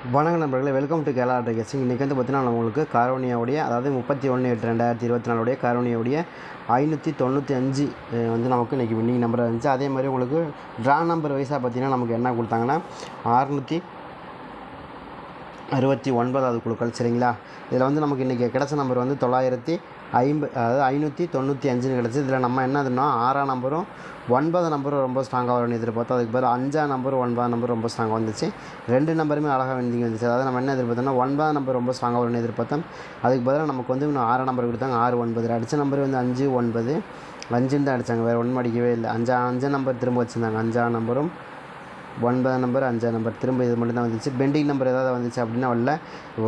வணக்க நண்பர்களே welcome to Kerala கெஸ்டிங் இன்றைக்கி வந்து பார்த்தீங்கன்னா நான் உங்களுக்கு காரோனியாவுடைய அதாவது முப்பத்தி ஒன்று எட்டு ரெண்டாயிரத்தி இருபத்தி நாலுடைய காரோனியாவுடைய ஐநூற்றி தொண்ணூற்றி அஞ்சு வந்து நமக்கு இன்றைக்கி வின்னிங் நம்பராக இருந்துச்சு. அதே மாதிரி உங்களுக்கு ட்ரா நம்பர் வைஸாக பார்த்தீங்கன்னா நமக்கு என்ன கொடுத்தாங்கன்னா அறுநூற்றி அறுபத்தி ஒன்பதாவது குழுக்கள் சரிங்களா? இதில் வந்து நமக்கு இன்றைக்கி கிடச்ச நம்பர் வந்து தொள்ளாயிரத்தி ஐம்ப அதாவது ஐநூற்றி தொண்ணூற்றி அஞ்சுன்னு கிடச்சி இதில் நம்ம என்னதுன்னா ஆறாம் நம்பரும் ஒன்பது நம்பரும் ரொம்ப ஸ்ட்ராங்காக வரும்னு எதிர்பார்த்தோம். அதுக்கு பதில் அஞ்சாம் நம்பர் ஒன்பதாம் நம்பர் ரொம்ப ஸ்ட்ராங்காக வந்துச்சு. ரெண்டு நம்பருமே அழகாக வெண்டிங் வந்துச்சு. அதாவது நம்ம என்ன எதிர்பார்த்தோம்னா ஒன்பதாம் நம்பர் ரொம்ப ஸ்ட்ராங்காக வரும்னு எதிர்பார்த்தோம். அதுக்கு பதிலாக நமக்கு வந்து இன்னும் ஆறாம் நம்பர் கொடுத்தாங்க. ஆறு ஒன்பது. அடித்த நம்பர் வந்து அஞ்சு ஒன்பது. அஞ்சுன்னு தான் அடித்தாங்க வேறு ஒன்று அடிக்கவே இல்லை. அஞ்சா அஞ்சு நம்பர் திரும்ப வச்சுருந்தாங்க. அஞ்சாம் நம்பரும் ஒன்பதாம் நம்பர் அஞ்சாம் நம்பர் திரும்ப இது மட்டும் தான் வந்துச்சு. பெண்டிங் நம்பர் ஏதாவது வந்துச்சு அப்படின்னா வரல.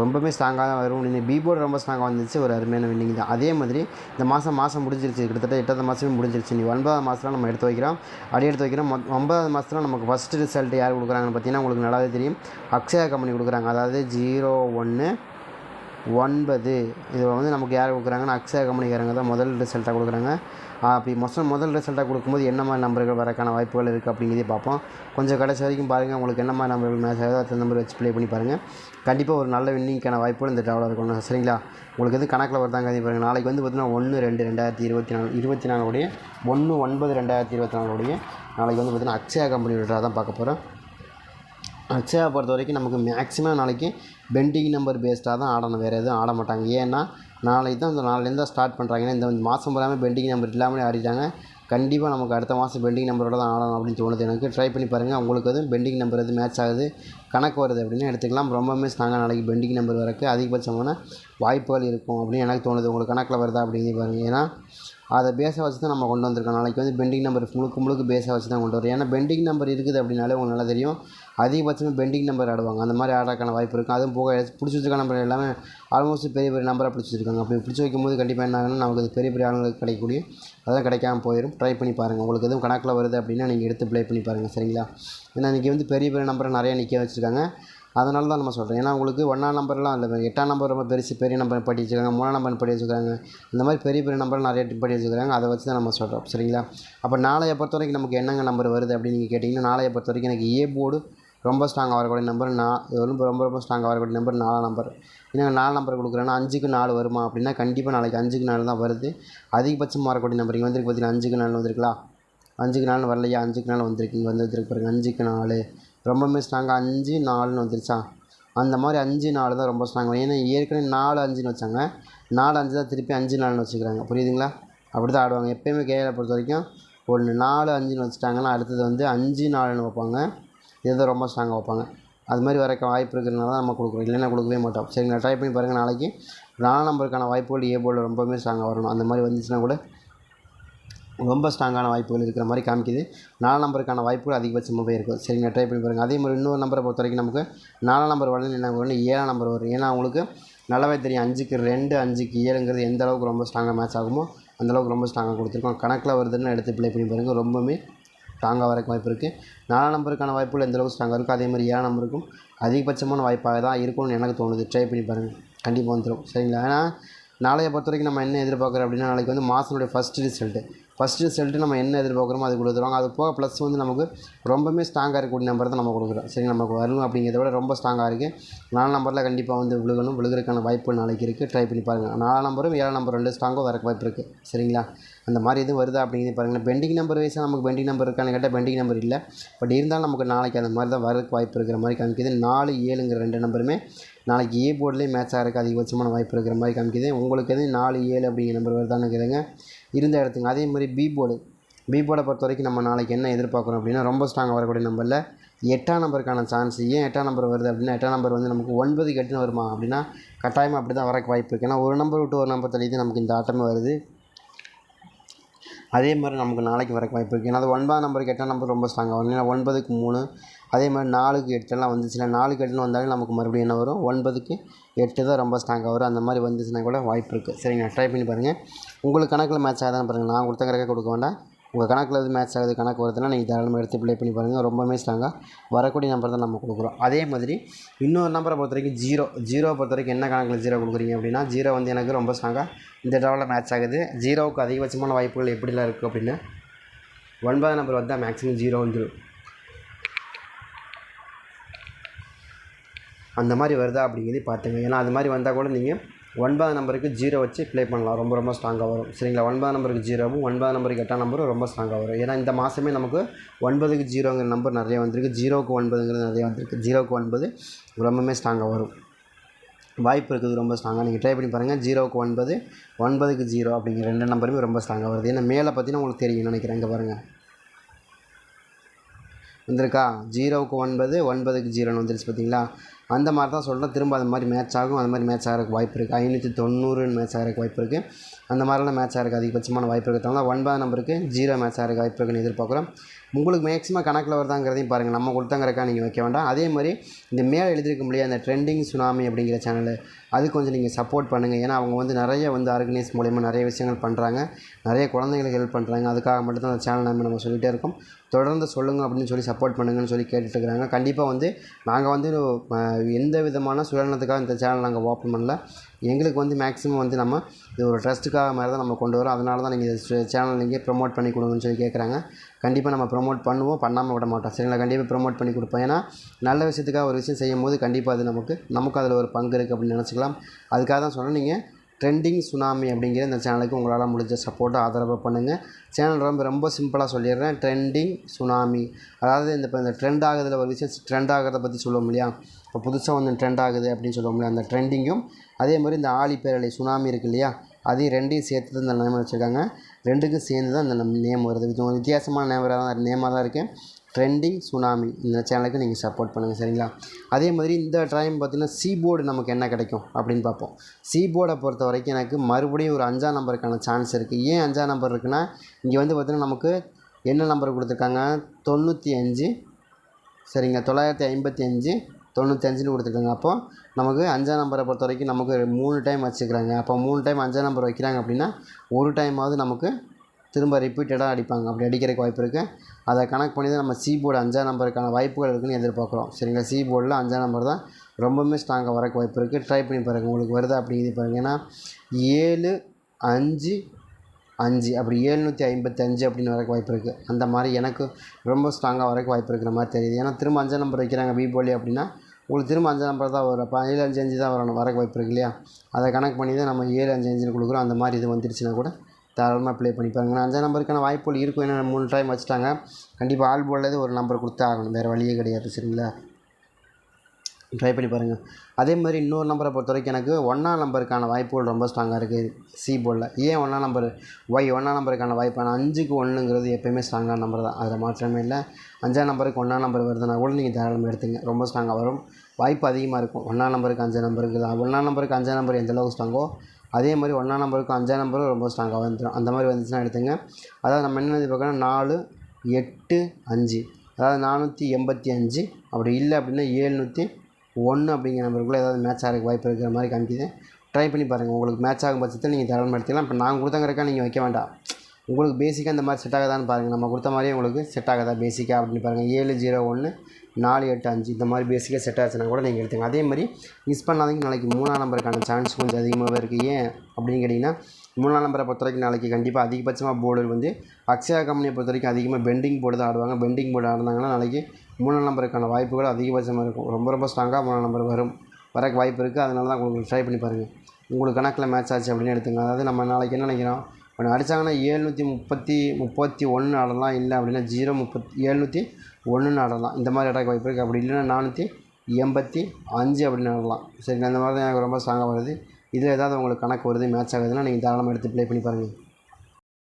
ரொம்பவே ஸ்ட்ராங்காக தான் வரும். நீங்கள் பீபோர்டு ரொம்ப ஸ்ட்ராங்காக வந்துச்சு. ஒரு அருமையான வின்னிங் தான். அதே மாதிரி இந்த மாதம் மாதம் முடிஞ்சிருச்சு. கிட்டத்தட்ட எட்டாவது மாதமே முடிஞ்சிருச்சு. நீ ஒன்பதாவது மாதத்தில் நம்ம எடுத்து வைக்கிறோம். அடி எடுத்து வைக்கிறோம். ஒன்பதாவது மாதத்தில் நமக்கு ஃபஸ்ட்டு ரிசல்ட் யார் கொடுக்குறாங்கன்னு பார்த்தீங்கன்னா உங்களுக்கு நல்லாவே தெரியும். அக்ஷயா கம்பெனி கொடுக்குறாங்க. அதாவது ஜீரோ ஒன்று ஒன்பது. இது வந்து நமக்கு யார் கொடுக்குறாங்கன்னா அக்ஷயா கம்பெனிக்காரங்க தான் முதல் ரிசல்ட்டாக கொடுக்குறாங்க. அப்படி மொத்தம் முதல் ரிசல்ட்டாக கொடுக்கும்போது என்ன மாதிரி நம்பர்கள் வரக்கான வாய்ப்புகள் இருக்குது அப்படிங்கிறதே பார்ப்போம். கொஞ்சம் கடைசி வரைக்கும் பாருங்கள் உங்களுக்கு என்ன மாதிரி நம்பர்கள் மேட்ச் ஆகுதோ அந்த நம்பர் வச்சு ப்ளே பண்ணி பாருங்கள் கண்டிப்பாக ஒரு நல்ல வின்னிங்க்கான வாய்ப்புகள் இந்த ட்ராவலாக இருக்கணும் சரிங்களா? உங்களுக்கு வந்து கணக்கில் வருதாங்க அதே பாருங்கள் நாளைக்கு வந்து பார்த்தீங்கன்னா ஒன்று ரெண்டு ரெண்டாயிரத்தி இருபத்தி நாலு இருபத்தி நாலுடைய ஒன்று ஒன்பது ரெண்டாயிரத்தி இருபத்தி நாலுடைய நாளைக்கு வந்து பார்த்தீங்கன்னா அக்ஷயா கம்பெனியோட ட்ரா தான் பார்க்க போகிறோம் அக்ஷயா பொறுத்த வரைக்கும் நமக்கு மேக்ஸிமம் நாளைக்கு பெண்டிங் நம்பர் பேஸ்டாக தான் ஆடணும். வேறு எதுவும் ஆட மாட்டாங்க. ஏன்னா நாளைக்கு தான் இந்த நாளைலேருந்து தான் ஸ்டார்ட் பண்ணுறாங்கன்னா இந்த மாதம் பூராமே பெண்டிங் நம்பர் இல்லாமலே ஆடிட்டாங்க. கண்டிப்பாக நமக்கு அடுத்த மாதம் பெண்டிங் நம்பரோட தான் ஆடணும் அப்படின்னு தோணுது. எனக்கு ட்ரை பண்ணி பாருங்கள் உங்களுக்கு எதுவும் பெண்டிங் நம்பர் எது மேட்ச் ஆகுது கணக்கு வருது அப்படின்னு எடுத்துக்கலாம். ரொம்பவுமே ஸ்ட்ராங்காக நாளைக்கு பெண்டிங் நம்பர் வரக்கு அதிகபட்சமான வாய்ப்புகள் இருக்கும் அப்படின்னு எனக்கு தோணுது. உங்களுக்கு கணக்கில் வருதா அப்படின்னு பாருங்கள் ஏன்னா அதை பேஸாக வச்சு தான் நம்ம கொண்டு வந்திருக்கோம். நாளைக்கு வந்து பெண்டிங் நம்பர் முழுக்க முழுக்க பேஸை வச்சு தான் கொண்டு வரோம் ஏன்னா பெண்டிங் நம்பர் இருக்குது அப்படின்னாலே உங்களுக்கு நல்லா தெரியும். அதிகபட்சமாக பெண்டிங் நம்பர் ஆடுவாங்க. அந்த மாதிரி ஆடுறதுக்கான வாய்ப்பு இருக்குது அதுவும் போக பிடிச்சி வச்சிருக்க நம்பர் எல்லாமே ஆல்மோஸ்ட் பெரிய பெரிய நம்பராக பிடிச்சி வச்சிருக்காங்க. அப்படி பிடிச்சி வைக்கும்போது கண்டிப்பாக என்ன ஆகும்னா நமக்கு அது பெரிய பெரிய ஆளுங்களுக்கு கிடைக்கக்கூடிய அதெல்லாம் கிடைக்காம போயிடும் ட்ரை பண்ணி பாருங்கள் உங்களுக்கு எதுவும் கணக்கில் வருது அப்படின்னா நீங்கள் எடுத்து ப்ளே பண்ணி பாருங்கள் சரிங்களா? ஏன்னா இன்றைக்கி வந்து பெரிய பெரிய நம்பரை நிறைய நிற்க வச்சுருக்காங்க. அதனால தான் நம்ம சொல்கிறோம் ஏன்னா உங்களுக்கு ஒன்றாம் நம்பர்லாம் இல்லை. எட்டாம் நம்பர் ரொம்ப பெருசு பெரிய நம்பர் படி வச்சுருக்காங்க. மூணாம் நம்பர் படி வச்சுருக்காங்க. இந்த மாதிரி பெரிய பெரிய நம்பர் நிறைய படி வச்சுருக்காங்க. அதை வச்சு தான் நம்ம சொல்கிறோம் சரிங்களா? அப்போ நாளைய பொறுத்த வரைக்கும் நமக்கு என்னங்க நம்பர் வருது அப்படின்னு நீங்கள் கேட்டிங்கன்னா நாளைய பொறுத்த வரைக்கும் எனக்கு ஏ போர்டு ரொம்ப ஸ்ட்ராங்காக வரக்கூடிய நம்பர் நான் ரொம்ப ரொம்ப ஸ்ட்ராங்காக வரக்கூடிய நம்பர் நாலாம் நம்பர் ஏன்னா நாலு நம்பர் கொடுக்குறேன்னா அஞ்சுக்கு நாலு வருமா அப்படின்னா கண்டிப்பாக நாளைக்கு அஞ்சுக்கு நாலு தான் வருது. அதிகபட்சமாக வரக்கூடிய நம்பர் இங்கே வந்துருக்கு பார்த்தீங்கன்னா அஞ்சுக்கு நாலு வந்திருக்கலாம் அஞ்சுக்கு நாலு வரலையா? அஞ்சுக்கு நாலு வந்திருக்கு இங்கே வந்துருக்கு பாருங்க அஞ்சுக்கு நாலு. ரொம்பவுமே ஸ்ட்ராங்காக அஞ்சு நாலுன்னு வந்துருச்சா? அந்த மாதிரி அஞ்சு நாலு தான் ரொம்ப ஸ்ட்ராங் ஏன்னா ஏற்கனவே நாலு அஞ்சுன்னு வச்சாங்க. நாலு அஞ்சு தான் திருப்பி அஞ்சு நாலுன்னு வச்சுக்கிறாங்க. புரியுதுங்களா? அப்படி தான் ஆடுவாங்க. எப்போயுமே கேஏ பொறுத்த வரைக்கும் ஒன்று நாலு அஞ்சுன்னு வச்சுட்டாங்கன்னா அடுத்தது வந்து அஞ்சு நாலுன்னு வைப்பாங்க. இதுதான் ரொம்ப ஸ்ட்ராங்காக வைப்பாங்க. அது மாதிரி வரக்க வாய்ப்பு இருக்கிறதுனால தான் நம்ம கொடுக்குறோம். இல்லைன்னா கொடுக்கவே மாட்டோம். சரிங்களா ட்ரை பண்ணி பாருங்கள் நாளைக்கு. நாலாம் நம்பருக்கான வாய்ப்புகள் ஏ போர்டில் ரொம்பவுமே ஸ்ட்ராங்காக வரணும். அந்த மாதிரி வந்துச்சுன்னா கூட ரொம்ப ஸ்ட்ராங்கான வாய்ப்புகள் இருக்கிற மாதிரி காமிக்குது. நாலு நம்பருக்கான வாய்ப்புகள் அதிகபட்சமாகவே இருக்கும். சரிங்க ட்ரை பண்ணி பாருங்கள் அதே மாதிரி இன்னொரு நம்பரை பொறுத்த வரைக்கும் நமக்கு நாலாம் நம்பர் வரணும் என்ன வரணும் ஏழாம் நம்பர் வரும். ஏன்னா அவங்களுக்கு நல்லாவே தெரியும் அஞ்சுக்கு ரெண்டு அஞ்சுக்கு ஏழுங்கிறது எந்த அளவுக்கு ரொம்ப ஸ்ட்ராங்காக மேட்ச் ஆகுமோ அந்தளவுக்கு ரொம்ப ஸ்ட்ராங்காக கொடுத்துருக்கோம். கணக்கில் வருதுன்னு எடுத்து ப்ளே பண்ணி பாருங்கள் ரொம்பவுமே ஸ்ட்ராங்காக வரக்கு வாய்ப்பு இருக்குது நாலாம் நம்பருக்கான வாய்ப்புகள் எந்த அளவுக்கு ஸ்ட்ராங்காக இருக்கும் அதே மாதிரி ஏழாம் நம்பருக்கும் அதிகபட்சமான வாய்ப்பாக தான் இருக்கும்னு எனக்கு தோணுது. ட்ரை பண்ணி பாருங்கள் கண்டிப்பாக வந்துடும் சரிங்களா? ஏன்னா நாளைய பொறுத்த வரைக்கும் நம்ம என்ன எதிர்பார்க்குறோம் அப்படின்னா நாளைக்கு வந்து மாதனுடைய ஃபஸ்ட் ரிசல்ட்டு ஃபஸ்ட் ரிசல்ட்டு நம்ம என்ன எதிர்பார்க்குறோமோ அது கொடுத்துருவாங்க. அது போக ப்ளஸ் வந்து நமக்கு ரொம்பவுமே ஸ்ட்ராங்காக இருக்கக்கூடிய நம்பர் தான் நம்ம கொடுக்குறோம். சரி நமக்கு வரும் அப்படிங்கிறத விட ரொம்ப ஸ்ட்ராங்காக இருக்குது நாலு நம்பரில் கண்டிப்பாக வந்து விழுகணும். விழுகிறதுக்கான வாய்ப்பு நாளைக்கு இருக்குது ட்ரை பண்ணி பாருங்கள் நாலு நம்பரும் ஏழாம் நம்பர் ரெண்டு ஸ்ட்ராங்கும் வரக்கு வாய்ப்பு இருக்குது சரிங்களா? அந்த மாதிரி எதுவும் வருதா அப்படிங்கிறது பாருங்கள் பெண்டிங் நம்பர் வைஸாக நமக்கு பெண்டிங் நம்பர் இருக்கான்னு கேட்டால் பெண்டிங் நம்பர் இல்லை. பட் இருந்தாலும் நமக்கு நாளைக்கு அந்த மாதிரி தான் வரதுக்கு வாய்ப்பு இருக்கிற மாதிரி காமிக்குது. நாலு ஏழுங்கிற ரெண்டு நம்பருமே நாளைக்கு ஏ போர்ட்லேயே மேட்ச் ஆகிறதுக்கு அதிகபட்சமான வாய்ப்பு இருக்கிற மாதிரி காமிக்குது. உங்களுக்கு எதுவும் நாலு ஏழு அப்படிங்கிற நம்பர் வருதான்னு கேளுங்க. இருந்த இடத்துங்க அதே மாதிரி பி போர்டு பி போர்டை பொறுத்த வரைக்கும் நம்ம நாளைக்கு என்ன எதிர்பார்க்குறோம் அப்படின்னா ரொம்ப ஸ்ட்ராங்காக வரக்கூடிய நம்பரில் எட்டாம் நம்பருக்கான சான்ஸ் ஏன் எட்டாம் நம்பர் வருது அப்படின்னா எட்டாம் நம்பர் வந்து நமக்கு ஒன்பதுக்கு எட்டுன்னு வருமா அப்படின்னா கட்டாயமாக அப்படி தான் வரக்கு வாய்ப்பு இருக்குது ஏன்னா ஒரு நம்பர் விட்டு ஒரு நம்பர் தள்ளி தான் நமக்கு இந்த ஆட்டமே வருது. அதே மாதிரி நமக்கு நாளைக்கு வரக்கு வாய்ப்பு இருக்குது ஏன்னா அது ஒன்பதாம் நம்பருக்கு எட்டாம் நம்பர் ரொம்ப ஸ்ட்ராங்காக வரும் ஏன்னா ஒன்பதுக்கு மூணு அதே மாதிரி நாலுக்கு எட்டெல்லாம் வந்துச்சுன்னா நாலுக்கு எட்டுன்னு வந்தாலும் நமக்கு மறுபடியும் என்ன வரும்? ஒன்பதுக்கு எட்டு தான் ரொம்ப ஸ்ட்ராங்காக வரும். அந்த மாதிரி வந்துச்சுன்னா கூட வாய்ப்பு இருக்குது சரிங்க ட்ரை பண்ணி பாருங்கள் உங்களுக்கு கணக்கில் மேட்ச் ஆகுதான்னு பாருங்கள் நான் கொடுத்த கணக்கை கொடுக்க வேண்டாம். உங்கள் கணக்கில் எது மேட்ச் ஆகுது கணக்கு வருதுன்னா நீங்கள் தாராளமாக எடுத்து ப்ளே பண்ணி பாருங்கள் ரொம்பவே ஸ்ட்ராங்காக வரக்கூடிய நம்பர் தான் நம்ம கொடுக்குறோம். அதே மாதிரி இன்னொரு நம்பரை பொறுத்த வரைக்கும் ஜீரோ ஜீரோ பொறுத்த வரைக்கும் என்ன கணக்கில் ஜீரோ கொடுக்குறீங்க அப்படின்னா ஜீரோ வந்து எனக்கு ரொம்ப ஸ்ட்ராங்காக இந்த ட்ராவில் மேட்ச் ஆகுது. ஜீரோவுக்கு அதிகபட்சமான வாய்ப்புகள் எப்படிலாம் இருக்குது அப்படின்னு ஒன்பதாம் நம்பர் வந்தால் மேக்ஸிமம் ஜீரோ வந்துடும் அந்த மாதிரி வருதா அப்படிங்கிறது பார்த்துங்க. ஏன்னா அது மாதிரி வந்தால் கூட நீங்கள் ஒன்பதாம் நம்பருக்கு ஜீரோ வச்சு ப்ளே பண்ணலாம். ரொம்ப ரொம்ப ஸ்ட்ராங்காக வரும். சரிங்களா? ஒன்பதாம் நம்பருக்கு ஜீரோவும் ஒன்பதாம் நம்பருக்கு எட்டாம் நம்பரும் ரொம்ப ஸ்ட்ராங்காக வரும். ஏன்னா இந்த மாதமே நமக்கு ஒன்பதுக்கு ஜீரோங்கிற நம்பர் நிறைய வந்திருக்கு. ஜீரோக்கு ஒன்பதுங்கிறது நிறைய வந்திருக்கு. ஜீரோக்கு ஒன்பது ரொம்பவுமே ஸ்ட்ராங்காக வரும். வாய்ப்பு இருக்குது ரொம்ப ஸ்ட்ராங்காக நீங்கள் ட்ரை பண்ணி பாருங்கள் ஜீரோவுக்கு ஒன்பது ஒன்பதுக்கு ஜீரோ அப்படிங்கிற ரெண்டு நம்பருமே ரொம்ப ஸ்ட்ராங்காக வருது. ஏன்னா மேலே பார்த்தீங்கன்னா உங்களுக்கு தெரியும் நினைக்கிறேன். இங்கே பாருங்கள் வந்திருக்கா? ஜீரோவுக்கு ஒன்பது ஒன்பதுக்கு ஜீரோன்னு வந்துருச்சு பார்த்தீங்களா அந்த மாதிரி தான் சொல்கிறேன் திரும்ப அது மாதிரி மேட்ச் ஆகும். அது மாதிரி மேட்ச் ஆகிறதுக்கு வாய்ப்பு இருக்குது ஐநூற்றி தொண்ணூறுன்னு மேட்ச் ஆகிறதுக்கு வாய்ப்பு இருக்குது அந்த மாதிரிலாம் மேட்ச் ஆகிறதுக்கு அதிகபட்சமான வாய்ப்பு இருக்கிறதுனால ஒன்பதாம் நம்பருக்கு ஜீரோ மேட்ச் ஆகிறதுக்கு வாய்ப்பு இருக்குன்னு எதிர்பார்க்குறோம். உங்களுக்கு மேக்ஸிமம் கணக்கில் வருதாங்கிறதையும் பாருங்கள் நம்ம கொடுத்தாங்கிறக்கா நீங்கள் வைக்க வேண்டாம். அதே மாதிரி இந்த மேலே எழுதியிருக்க முடியாது அந்த ட்ரெண்டிங் சுனாமி அப்படிங்கிற சேனல் அது கொஞ்சம் நீங்கள் சப்போர்ட் பண்ணுங்கள் ஏன்னா அவங்க வந்து நிறைய வந்து ஆர்கனைஸ் மூலயமா நிறைய விஷயங்கள் பண்ணுறாங்க நிறைய குழந்தைங்களுக்கு ஹெல்ப் பண்ணுறாங்க அதுக்காக மட்டும்தான் அந்த சேனல் நம்ம நம்ம சொல்லிகிட்டே இருக்கோம். தொடர்ந்து சொல்லுங்கள் அப்படின்னு சொல்லி சப்போர்ட் பண்ணுங்கன்னு சொல்லி கேட்டுட்ருக்குறாங்க கண்டிப்பாக வந்து நாங்கள் வந்து அது எந்த விதமான சுயநலத்துக்காக இந்த சேனல் நாங்கள் ஓப்பன் பண்ணல. எங்களுக்கு வந்து மேக்ஸிமம் வந்து நம்ம இது ஒரு ட்ரஸ்ட்டுக்காக மாதிரி தான் நம்ம கொண்டு வரோம். அதனால தான் நீங்கள் இந்த சேனல் நீங்கள் ப்ரொமோட் பண்ணி கொடுங்கன்னு சொல்லி கேட்குறாங்க கண்டிப்பாக நம்ம ப்ரொமோட் பண்ணுவோம். பண்ணாமல் விட மாட்டோம். சரிங்களா? கண்டிப்பாக ப்ரொமோட் பண்ணி கொடுப்போம். ஏன்னா நல்ல விஷயத்துக்காக ஒரு விஷயம் செய்யும் போது கண்டிப்பாக அது நமக்கு நமக்கு அதில் ஒரு பங்கு இருக்குது அப்படின்னு நினச்சிக்கலாம். அதுக்காக தான் சொன்னேன் நீங்கள் ட்ரெண்டிங் சுனாமி அப்படிங்கிற இந்த சேனலுக்கு உங்களால் முடிஞ்ச சப்போர்ட்டை ஆதரவு பண்ணுங்கள் சேனல் ரொம்ப ரொம்ப சிம்பிளாக சொல்லிடுறேன். Trending tsunami. அதாவது இந்த இப்போ இந்த ட்ரெண்ட் ஆகுதுல ஒரு விஷயம் ட்ரெண்ட் ஆகிறத பற்றி சொல்லுவோம் இல்லையா? இப்போ புதுசாக வந்து ட்ரெண்ட் ஆகுது அப்படின்னு சொல்லுவோம் இல்லையா? அந்த ட்ரெண்டிங்கும் அதே மாதிரி இந்த ஆழி பேரலை சுனாமி இருக்கு இல்லையா? அதையும் ரெண்டையும் சேர்த்து தான் இந்த நேம் வச்சுருக்காங்க. ரெண்டுக்கும் சேர்ந்து தான் இந்த நேம் வருது. இது வித்தியாசமான நேம் தான் நேமாக தான் இருக்குது ட்ரெண்டிங் சுனாமி. இந்த சேனலுக்கு நீங்கள் சப்போர்ட் பண்ணுங்கள் சரிங்களா? அதே மாதிரி இந்த டைம் பார்த்தீங்கன்னா சீபோர்டு நமக்கு என்ன கிடைக்கும் அப்படின்னு பார்ப்போம். சீபோர்டை பொறுத்த வரைக்கும் எனக்கு மறுபடியும் ஒரு அஞ்சாம் நம்பருக்கான சான்ஸ் இருக்குது ஏன் அஞ்சாம் நம்பர் இருக்குன்னா இங்கே வந்து பார்த்திங்கன்னா நமக்கு என்ன நம்பர் கொடுத்துருக்காங்க? தொண்ணூற்றி அஞ்சு சரிங்க தொள்ளாயிரத்தி ஐம்பத்தி அஞ்சு தொண்ணூத்தஞ்சுன்னு கொடுத்துருக்காங்க. அப்போ நமக்கு அஞ்சாம் நம்பரை பொறுத்த வரைக்கும் நமக்கு மூணு டைம் வச்சுக்கிறாங்க. அப்போ மூணு டைம் அஞ்சாம் நம்பர் வைக்கிறாங்க அப்படின்னா ஒரு டைமாவது நமக்கு திரும்ப ரிப்பீட்டடாக அடிப்பாங்க. அப்படி அடிக்கிறதுக்கு வாய்ப்பு இருக்குது அதை கணக்கு பண்ணி தான் நம்ம சி போர்டு அஞ்சாம் நம்பருக்கான வாய்ப்புகள் இருக்குதுன்னு எதிர்பார்க்குறோம். சரிங்களா? சி போர்டில் அஞ்சாம் நம்பர் தான் ரொம்பவுமே ஸ்ட்ராங்காக வரக்கு வாய்ப்பு இருக்குது ட்ரை பண்ணி பாருங்கள் உங்களுக்கு வருதா? அப்படிங்கிறது பாருங்கள் ஏன்னா ஏழு அஞ்சு அஞ்சு. அப்படி ஏழ்நூற்றி ஐம்பத்தஞ்சு அப்படின்னு வரக்கு வாய்ப்பு இருக்குது அந்த மாதிரி எனக்கு ரொம்ப ஸ்ட்ராங்காக வரக்கு வாய்ப்பு இருக்கிற மாதிரி தெரியுது. ஏன்னா திரும்ப அஞ்சாம் நம்பர் வைக்கிறாங்க பி போலி அப்படின்னா உங்களுக்கு திரும்ப அஞ்சாம் நம்பர் தான் வரும். அப்போ ஏழு அஞ்சு அஞ்சு தான் வரணும். வரக்கு வாய்ப்பு இருக்கு இல்லையா? அதை கணக்கு பண்ணி தான் நம்ம ஏழு அஞ்சு அஞ்சுன்னு கொடுக்குறோம். அந்த மாதிரி இது வந்துருச்சுன்னா கூட தாராளமாக ப்ளே பண்ணி பாருங்க. ஏன்னா அஞ்சாம் நம்பருக்கான வாய்ப்புகள் இருக்கும். ஏன்னா மூணு டைம் வச்சுட்டாங்க கண்டிப்பாக ஆல் போர்டில் ஒரு நம்பர் கொடுத்தா ஆகணும் வேறு வழியே கிடையாது சரிங்களா? ட்ரை பண்ணி பாருங்கள் அதே மாதிரி இன்னொரு நம்பரை பொறுத்த வரைக்கும் எனக்கு ஒன்றாம் நம்பருக்கான வாய்ப்புகள் ரொம்ப ஸ்ட்ராங்காக இருக்குது சி போர்டில் ஏன் ஒன்றாம் நம்பர் ஒய் ஒன்றாம் நம்பருக்கான வாய்ப்பு. ஆனால் அஞ்சுக்கு ஒன்றுங்கிறது எப்போயுமே ஸ்ட்ராங்கான நம்பர் தான். அதில் மாற்றமே இல்லை. அஞ்சாம் நம்பருக்கு ஒன்றாம் நம்பர் வருதுன்னா கூட நீங்கள் தாராளமாக எடுத்துங்க. ரொம்ப ஸ்ட்ராங்காக வரும். வாய்ப்பு அதிகமாக இருக்கும். ஒன்றாம் நம்பருக்கு அஞ்சாம் நம்பருக்கு தான் ஒன்றாம் நம்பருக்கு அஞ்சாம் நம்பர் எந்த அளவுக்கு ஸ்ட்ராங்கோ அதே மாதிரி ஒன்றாம் நம்பருக்கும் அஞ்சாம் நம்பரும் ரொம்ப ஸ்ட்ராங்காக வந்துடும் அந்த மாதிரி வந்துச்சுன்னா எடுத்துங்க. அதாவது நம்ம என்ன பார்க்கணும் நாலு எட்டு அஞ்சு. அதாவது நானூற்றி எண்பத்தி அஞ்சு. அப்படி இல்லை அப்படின்னா ஏழ்நூற்றி ஒன்று அப்படிங்கிற நம்பருக்குள்ளே ஏதாவது மேட்ச் ஆகிறதுக்கு வாய்ப்பு இருக்கிற மாதிரி காமிக்குது. ட்ரை பண்ணி பாருங்கள் உங்களுக்கு மேட்ச் ஆகும் பட்சத்தில் நீங்கள் தாராளமாக எடுத்துக்கலாம். இப்போ நாங்கள் கொடுத்தங்கிறக்கா நீங்கள் வைக்க வேண்டாம். உங்களுக்கு பேசிக்காக இந்த மாதிரி செட் ஆகுதான்னு பாருங்கள் நம்ம கொடுத்த மாதிரியே உங்களுக்கு செட் ஆகுதா? பேசிக்காக அப்படின்னு பாருங்கள் ஏழு ஜீரோ ஒன்று நாலு எட்டு அஞ்சு இந்த மாதிரி பேசிக்காக செட் ஆச்சுன்னா கூட நீங்கள் எடுத்துங்க. அதே மாதிரி மிஸ் பண்ணாதீங்க. நாளைக்கு மூணாம் நம்பருக்கான சான்ஸ் கொஞ்சம் அதிகமாகவே இருக்குது ஏன் அப்படின்னு கேட்டிங்கன்னா மூணாம் நம்பரை பொறுத்த வரைக்கும் நாளைக்கு கண்டிப்பாக அதிகபட்சமாக போர்டு வந்து அக்ஷயா கம்பெனியை பொறுத்த வரைக்கும் அதிகமாக பெண்டிங் போர்டு தான் ஆடுவாங்க. பெண்டிங் போர்டு ஆடினாங்கன்னா நாளைக்கு மூணாம் நம்பருக்கான வாய்ப்புகள் அதிகபட்சமாக இருக்கும். ரொம்ப ரொம்ப ஸ்ட்ராங்காக மூணாம் நம்பர் வரும். வரக்கு வாய்ப்பு இருக்குது அதனால தான் உங்களுக்கு ட்ரை பண்ணி பாருங்கள் உங்களுக்கு கணக்கில் மேட்ச் ஆச்சு அப்படின்னு எடுத்துங்க. அதாவது நம்ம நாளைக்கு என்ன நினைக்கிறோம்? இப்போ அடித்தாங்கன்னா ஏழ்நூற்றி முப்பத்தி முப்பத்தி ஒன்று ஆடலாம். இல்லை அப்படின்னா ஜீரோ முப்பத்தி ஏழ்நூற்றி ஒன்றுன்னு ஆடலாம். இந்த மாதிரி இடக்கு வாய்ப்பு இருக்குது அப்படி இல்லைன்னா நானூற்றி எண்பத்தி அஞ்சு அப்படின்னு ஆடலாம். சரிங்களா? இந்த மாதிரி தான் எனக்கு ரொம்ப ஸ்ட்ராங்காக வருது. இதில் ஏதாவது உங்களுக்கு கணக்கு வருது மேட்ச் ஆகுதுன்னா நீங்கள் தாராளமாக எடுத்து ப்ளே பண்ணி பாருங்கள்